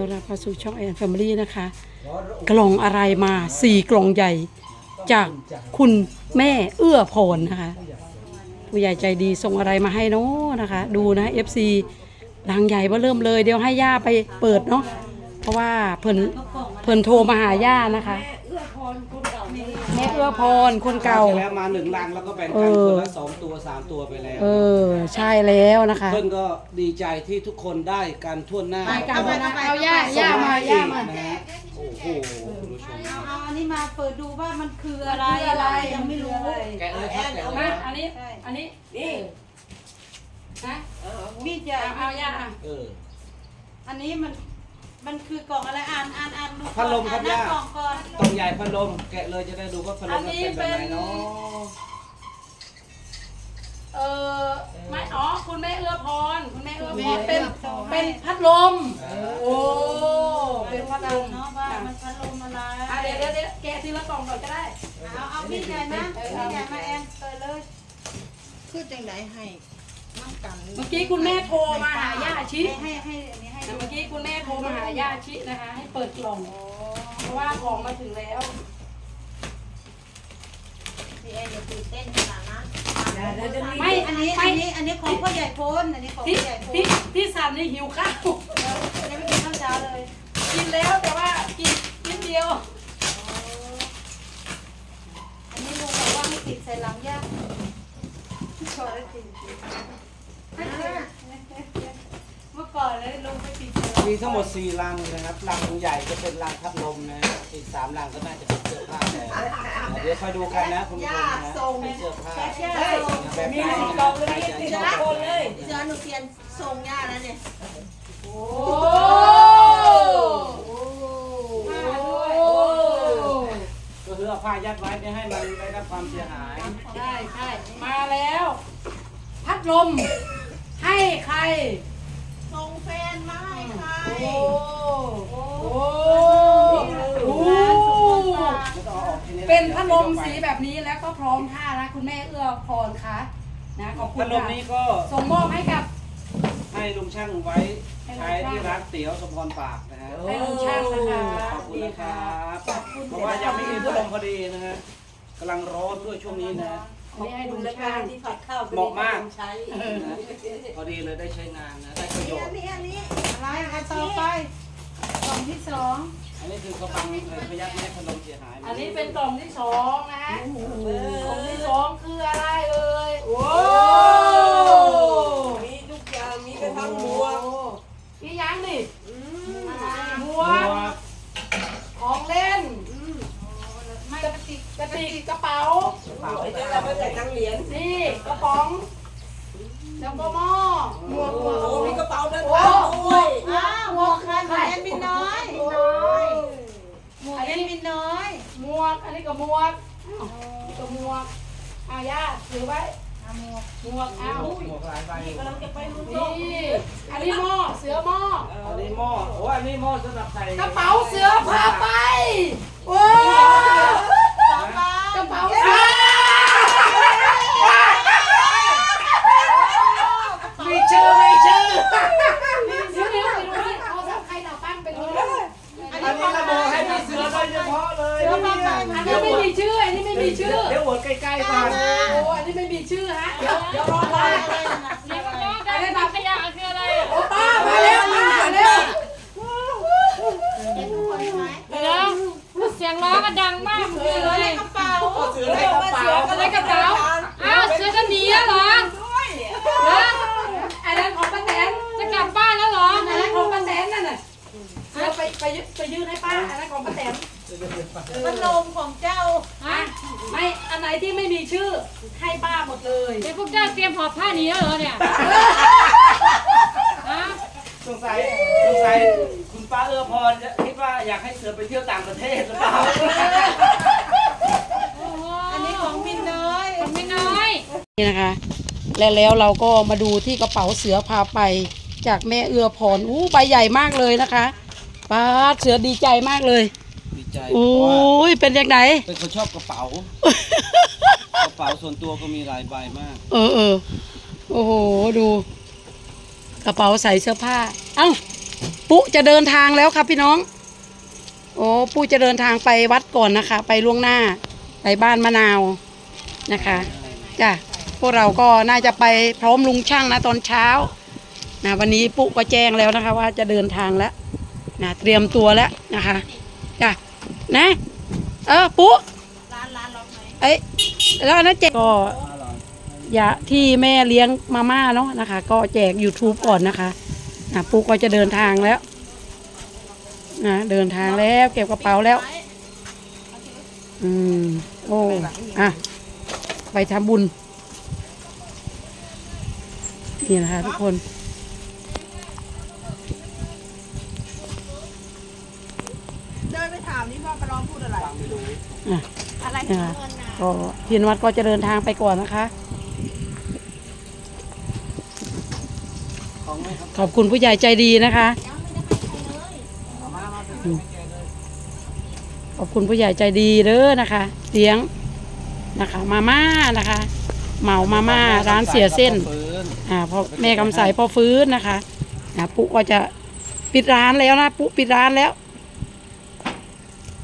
ต้อนรับเข้าสู่ช่องแอนแฟมิลี่นะคะ กล่องอะไรมาสี่กล่องใหญ่ จากคุณแม่เอื้อพรนะคะ ผู้ใหญ่ใจดีส่งอะไรมาให้เนาะนะคะ ดูนะ FC ลังใหญ่ว่าเริ่มเลย เดี๋ยวให้ย่าไปเปิดเนาะเพราะว่าเพิ่นเพิ่นโทรมาหาย่านะคะ อื้อพรคนเก่า แล้วมาหนึ่งลังแล้วก็แบ่งเอกันอคนละสองตัวสามตัวไปแล้ว เออ ใช่แล้วนะคะ เพื่อนก็ดีใจที่ทุกคนได้กันทั่วหน้าไปกลับมานะเอาย่าย่ามาย่ามานะฮะโอ้โหคุณผู้ชมเอาเอาอันนี้มาเปิดดูว่ามันคืออะไรคืออะไรยังไม่รู้แกะเลยครับแกะเอาเลมายอันนี้ อันนี้ นี่นะมีดใหญ่เอาเอาย่าอะเออ อันนี้มัน มันคือกล่องอะไรอ่านอ่านอ่านดูก่อนพัดลมครับอ่นหน้ย่า กล่องก่อนกล่องใหญ่พัดลมแกะเลยจะได้ดูว่าพัดลมมันเป็นแบบไหนเนาะเออไม่อ๋อคุณแม่เอื้อพรคุณแม่เอื้อพรเป็นเป็นพัดลมโอ้เป็นพัดลมเนาะว่ามันพัดลมอะไรอะเดี๋ยวเดี๋ยวเดี๋ยวแกะทีละกล่องก่อนก็ได้ เอาเอามีดใหญ่นะมีดใหญ่มาแอนเปิดเลยคือจังไดให้น้ำกันเมื่อกี้คุณแม่โทรมาหาย่าชิให้ให้ให้อันนี้ให้ ดูเมื่อกี้คุณแม่โทรมาหาย่าชินะคะ ให้เปิดกล่องเพราะว่าของมาถึงแล้วพี่แอนอย่าตื่นเต้นขนาดนั้นไม่อันนี้ไม่อันนี้อันนี้ของพ่อใหญ่โพนอันนี้ของที่พ่อใหญ่โพนที่ที่สันนี่หิวข้าวยังไม่กินข้าวเช้าเลย กินแล้วแต่ว่ากินนิดเดียวอันนี้ลุงบอกว่าให้ติดใส่หลังย่าก่อนเลยติดเมื่อก่อนเลยลุงไปติดใส่หลังมีทั้งหมดสี่ลังนะครับลังใหญ่ก็เป็นลังพัดลมนะอีกสามลังก็น่าจะเป็นเสื้อผ้าแต่เดี๋ยวคอยดูกันนะคุณผู้ชมนะเป็นเสื้อผ้าย่าแบบไหนมีสี่กล่องเลยใครมีจะสี่ชอบคนเลยเดี๋ยวหนูเปลี่ยนทรงย่าแล้วเนี่ยโอ้ก็คือเอาผ้ายัดไว้ไม่ให้มันได้รับความเสียหายใช่ใช่มาแล้ว พัดลมให้ใครทรงแฟน มาให้ใครโอ้โอ้โอ้ไม่ต้องเอาออกทีนี้เป็นพัดลมสีแบบนี้แล้วก็พร้อมท่านะคุณแม่เอื้อพรคะนะขอบคุณพัดลมค่ะนี้ก็ส่งมอบให้กับ ให้ลุงช่างไว้ใช้ที่ร้านเตี๋ยวสมพรปากนะฮะให้ลุงช่างนะคะขอบคุณนะครับเพราะว่ายังไม่มีพัดลมพอดีนะฮะกำลังร้อนด้วยช่วงนี้นะ อันนี้ให้ลุงช่างที่ผัดข้าวเหมาะมาก ใช้นะพอดีเลยได้ใช้งานนะได้ประโยชอัน์นนี้อันนี้อะไรอันต่อไปกล่องที่สองอันนี้คือกระบังเลยพยักไม่ให้พัดลมเสียหายอันนี้เป็นกล่องที่สองนะฮะกล่องที่สองคืออะไรเอ่ยโอ้มีทุกอย่างมีกระทั่งหมวกนี่ยังนี่อืมหมหมววกกของเล่นไม่กระติกกระติกกระเป๋า เปล่าไอ้เจ้าเราไปแต่ตังเหรียญนี่กระป๋องแล้วก็หม้อหมวกหมวกโอ้มีกระเป๋าเดินโอ้ทางด้วยอ้าวหมวกคันของแอนมินน้อยหมวกแอนมินน้อยหมวกอันนี้ก็หมวกอ้าวนี่ก็หมวกอาย่าถือไว้หมวกหมวกเอาหมวกหลายใบกำลังจะไปลุ้นโลนี่กอันนี้หม้อเสือหม้ออันนี้หม้อโอ้อันนี้หม้อสำหรับใส่กระเป๋าเสือพาไปโอ้สองใบกระเป๋าเสือ มีชื่อมีชื่อ เดี๋ยวเดี๋ยวไปดูสิเอาสับใครเราปั้งไปดูดิ อันนี้ระบุให้พี่เสือโดยเฉพาะเลย เสือพาไปอันนี้ไม่มีชื่อ อันนี้ไม่มีชื่อเดี๋ยวหัวใกล้ๆกันโอ้อันนี้ไม่มีชื่อฮะเดี๋ยวเดี๋ยวรออะไรป้าอะไรนะเดี๋ยวรออันนี้แบบขยะคืออะไรโอ้ป้ามาเร็วป้าเร็วเห็นทุกคนไหมเดี๋ยวเสียงร้องก็ดังมากเสือในกระเป๋าเสือในกระเป๋าอะไรกระเป๋าอ้าวเสือจะหนีแล้วเหรอฮะอันนั้นของป้าแตนจะกลับบ้านแล้วเหรออันนั้นของป้าแตนนั่นน่ะเสือไปไปยึดไปยื่นให้ป้าอันนั้นของป้าแตนพัดลมของเจ้าฮะ ไม่อันไหนที่ไม่มีชื่อให้ป้าหมดเลยเดี๋ยวพวกเจ้าเตรียมหอบผ้าหนีแล้วเหรอเนี่ยฮะสงสัยสงสัยคุณป้าเอื้อพรจะคิดว่าอยากให้เสือไปเที่ยวต่างประเทศหรือเปล่าโอ้โหอันนี้ของมินน้อยของไม่น้อยนี่นะคะ และแล้วเราก็มาดูที่กระเป๋าเสือพาไปจากแม่เอื้อพรอู้ใบใหญ่มากเลยนะคะป้าดเสือดีใจมากเลยดี ใจเพโอ้ราะว่ายเป็นยังไงเป็นคนชอบกระเป๋า กระเป๋าส่วนตัวก็มีหลายใบมาก เออเออโอ้โหดู กระเป๋าใส่เสื้อผ้า เอ้าปุ๊จะเดินทางแล้วครับพี่น้อง โอ้ปุ๊จะเดินทางไปวัดก่อนนะคะ ไปล่วงหน้าไปบ้านมะนาวนะคะจ้ะพวกเราก็น่าจะไปพร้อมลุงช่างนะตอนเช้านะวันนี้ปุ๊ก็แจ้งแล้วนะคะ ว่าจะเดินทางแล้วนะเตรียมตัวแล้วนะคะจ้ะ นะ เออปุ๊เอ้ยแล้วอันนั้นแจกก็อย่าที่แม่เลี้ยงมาม่าเนาะนะคะ ก็แจก YouTube ก่อนนะคะนะปุ๊กก็จะเดินทางแล้วนะเดินทางแล้วเก็บกระเป๋าแล้ว อืมโอ้อะไปทำบุญ นี่นะคะทุกคน นไปถามนี่ว่าปลอมพูดอะไรอะอะไรอะก็พี่นวัดก็จะเดินทางไปก่อนนะคะ ของไม่ครับขอบคุณผู้ใหญ่ใจดีนะคะเอามามาเป็นขอบคุณผู้ใหญ่ใจดีเด้อนะคะเลี้ยงนะคะ มาม่านะคะ เหมามาม่าร้านเสียเส้นฟื้นอ่าพอแม่กำใสพอฟื้นนะคะอ่าปุ๊ก็จะปิดร้านแล้วนะปุ๊ปิดร้านแล้ว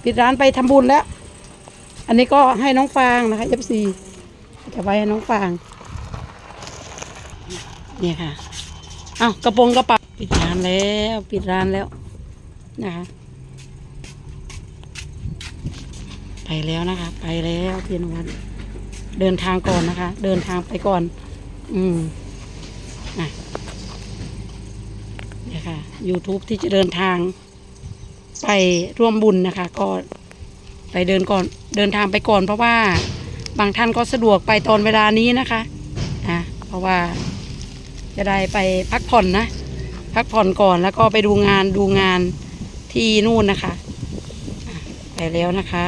ปิดร้านไปทำบุญแล้ว อันนี้ก็ให้น้องฟางนะคะเอฟซีจะไว้ให้น้องฟาง เนี่ยค่ะอ้าวกระโปรงกระเป๋าปิดร้านแล้วปิดร้านแล้วนะคะไปแล้วนะคะ ไปแล้วเพี่นวัดเดินทางก่อนนะคะ เดินทางไปก่อน อืมอะเนี่ยค่ะ YouTube ที่จะเดินทาง ไปร่วมบุญนะคะ ก็ไปเดินก่อนเดินทางไปก่อน เพราะว่าบางท่านก็สะดวกไปตอนเวลานี้นะคะอะเพราะว่าจะได้ไปพักผ่อนนะ พักผ่อนก่อนแล้วก็ไปดูงานดูงานที่นู่นนะคะอะไปแล้วนะคะ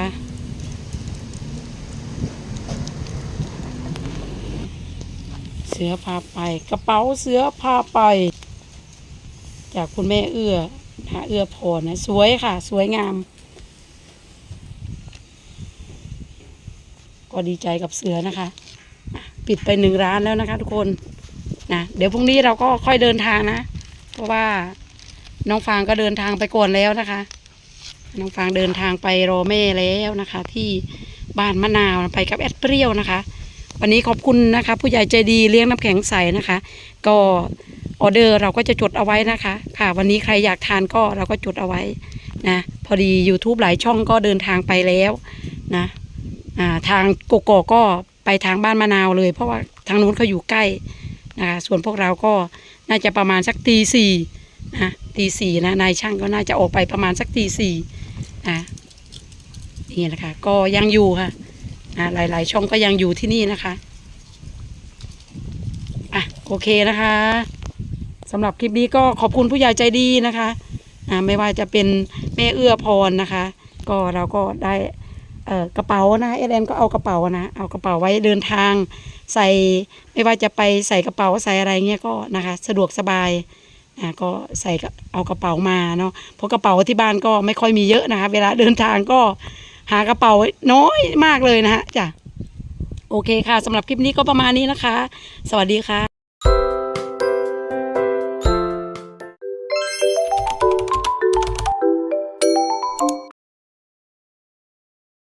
เสือพาไป กระเป๋าเสือพาไป จากคุณแม่เอื้อ นะเอื้อพรนะสวยค่ะ สวยงาม ก็ดีใจกับเสือนะคะอะปิดไปหนึ่งร้านแล้วนะคะทุกคนนะเดี๋ยวพรุ่งนี้เราก็ค่อยเดินทางนะ เพราะว่าน้องฟางก็เดินทางไปก่อนแล้วนะคะ น้องฟางเดินทางไปรอแม่แล้วนะคะ ที่บ้านมะนาวไปกับแอดเปรี้ยวนะคะ วันนี้ขอบคุณนะคะ ผู้ใหญ่ใจดีเลี้ยงน้ำแข็งใสนะคะ ก็ ออเดอร์เราก็จะจดเอาไว้นะคะ ค่ะ วันนี้ใครอยากทานก็เราก็จดเอาไว้นะพอดี YouTube หลายช่องก็เดินทางไปแล้วนะอ่าทางโกโกอกก็ไปทางบ้านมะนาวเลย เพราะว่าทางนู้นเขาอยู่ใกล้นะคะส่วนพวกเราก็น่าจะประมาณสักตีสี่นะตีสี่นะนายช่างก็น่าจะออกไปประมาณสักตีสี่อะนี่นะคะ ก็ยังอยู่ค่ะอ่าหลาย ๆ ช่องก็ยังอยู่ที่นี่นะคะอะโอเคนะคะ สำหรับคลิปนี้ก็ขอบคุณผู้ใหญ่ใจดีนะคะอ่าไม่ว่าจะเป็นแม่เอื้อพรนะคะ ก็เราก็ได้เอ่อกระเป๋านะเอเนก็เอากระเป๋านะเอากระเป๋าไว้เดินทาง ใส่ไม่ว่าจะไปใส่กระเป๋าใส่อะไรเงี้ยก็นะคะ สะดวกสบายก็ใส่เอากระเป๋ามาเนาะเพราะกระเป๋าที่บ้านก็ไม่ค่อยมีเยอะนะคะ เวลาเดินทางก็หากระเป๋าน้อยมากเลยนะฮะจ้ะโอเคค่ะสำหรับคลิปนี้ก็ประมาณนี้นะคะ สวัสดีค่ะ